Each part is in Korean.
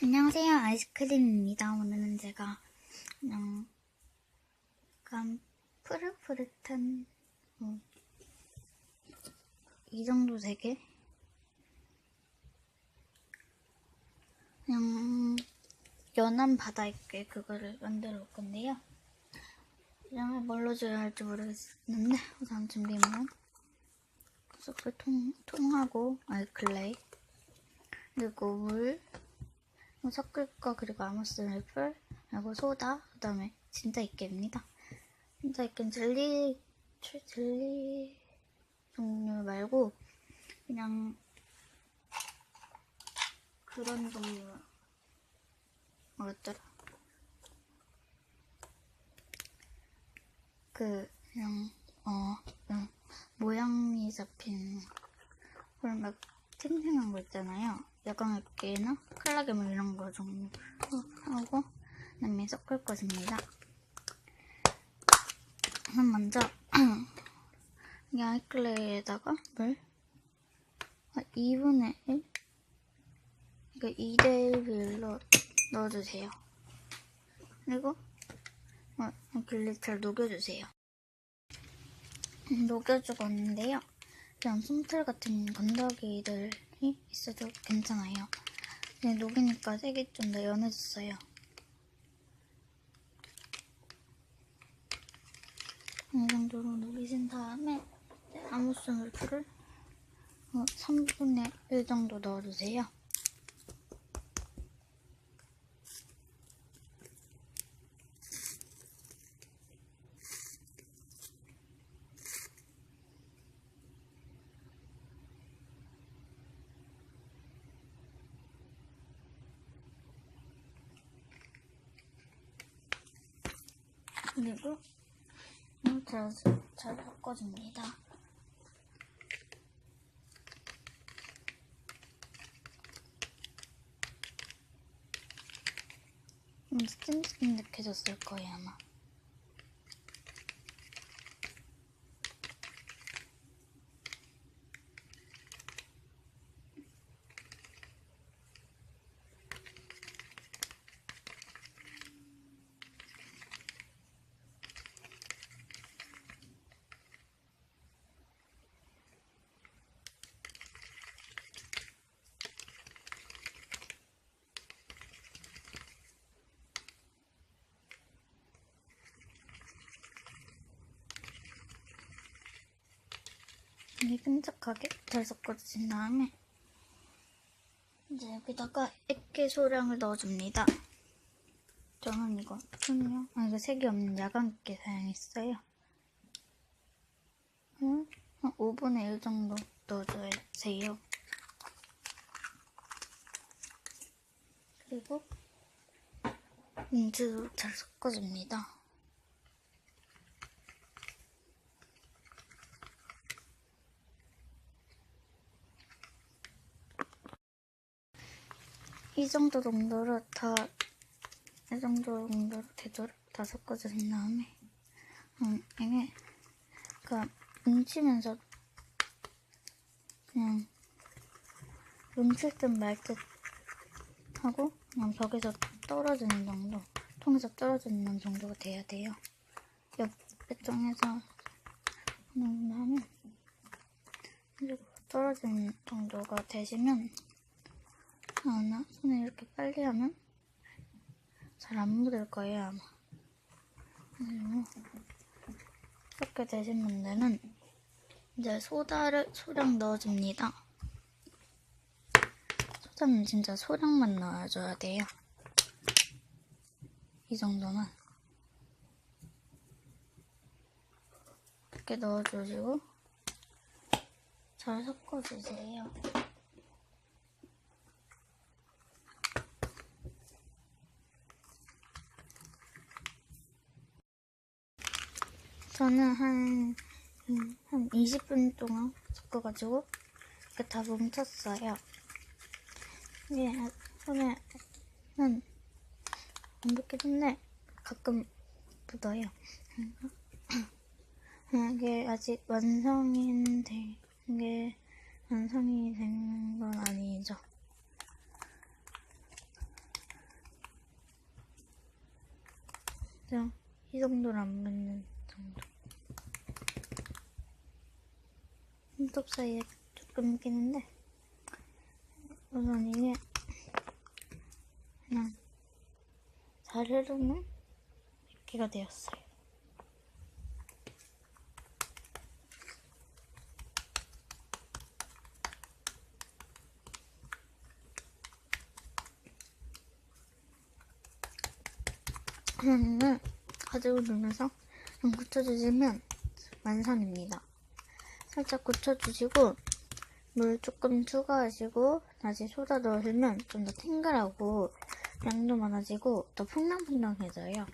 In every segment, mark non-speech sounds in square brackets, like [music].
안녕하세요. 아이스크림입니다. 오늘은 제가 그냥 약간 푸릇푸릇한 뭐, 이 정도 되게 그냥 연한 바다있게 그거를 만들어 볼 건데요. 이름을 뭘로 줘야 할지 모르겠는데 우선 준비물은 숯불 통, 통하고 알클레이 그리고 물뭐 섞을 거 그리고 아모스밀풀 그리고 소다 그 다음에 진짜 있게입니다. 진짜 있게 젤리 출- 젤리 종류 말고 그냥 그런 종류 뭐였더라? 그 그냥 어 그냥 모양이 잡힌 그런 막 탱탱한 거 있잖아요. 야광액계나 칼라게물 이런 거 종류 하고 그다음에 섞을 것입니다. 그럼 먼저 [clears throat] 이 아이클레이에다가 물 아, 2분의 1 이거 2대 1로 넣어주세요. 그리고 어, 글리터를 녹여주세요. 음, 녹여주고 있는데요. 그냥 솜털 같은 건더기들이 있어도 괜찮아요. 근데 녹이니까 색이 좀 더 연해졌어요. 이 정도로 녹이신 다음에 아무스 물풀을 3분의 1 정도 넣어주세요. 그리고 잘, 잘 섞어줍니다. 좀 찐득찐득해졌을 거예요, 아마. 이게 끈적하게 잘 섞어주신 다음에 이제 여기다가 액계 소량을 넣어줍니다. 저는 이거 순요, 아 이거 색이 없는 야광 액계 사용했어요. 음, 한 5분의 1 정도 넣어주세요. 그리고 민트도 잘 섞어줍니다. 이 정도 정도로 다, 이 정도 정도로 되도록 다 섞어주신 다음에, 음, 이게, 그, 뭉치면서, 그냥, 뭉칠 듯 말 듯 하고, 그냥 벽에서 떨어지는 정도, 통에서 떨어지는 정도가 돼야 돼요. 옆에 쪽에서 하는 다음에, 떨어지는 정도가 되시면, 아나? 손에 이렇게 빨리 하면? 잘 안 묻을 거예요 아마. 이렇게 되신 분들은 이제 소다를 소량 넣어줍니다. 소다는 진짜 소량만 넣어줘야 돼요. 이 정도만. 이렇게 넣어주시고 잘 섞어주세요 저는 한, 음, 한 20분 동안 섞어가지고 이렇게 다 뭉쳤어요. 이제 손에는 안 붙겠는데 가끔 묻어요. 음, 이게 아직 완성이 된, 게 완성이 된 건 아니죠. 이 정도로 안 묻는. 손톱 사이에 조금 끼는데, 우선 이게 그냥 잘 흐르는 이렇게가 되었어요. 그러면 가지고 눌러서 좀 굳혀주시면 완성입니다. 살짝 굳혀주시고 물 조금 추가하시고 다시 소다 넣으시면 좀 더 탱글하고 양도 많아지고 더 퐁당퐁당해져요.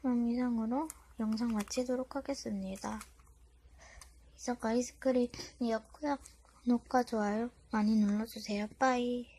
그럼 이상으로 영상 마치도록 하겠습니다. 이석 아이스크림이었고요. 구독과 좋아요 많이 눌러주세요. 빠이.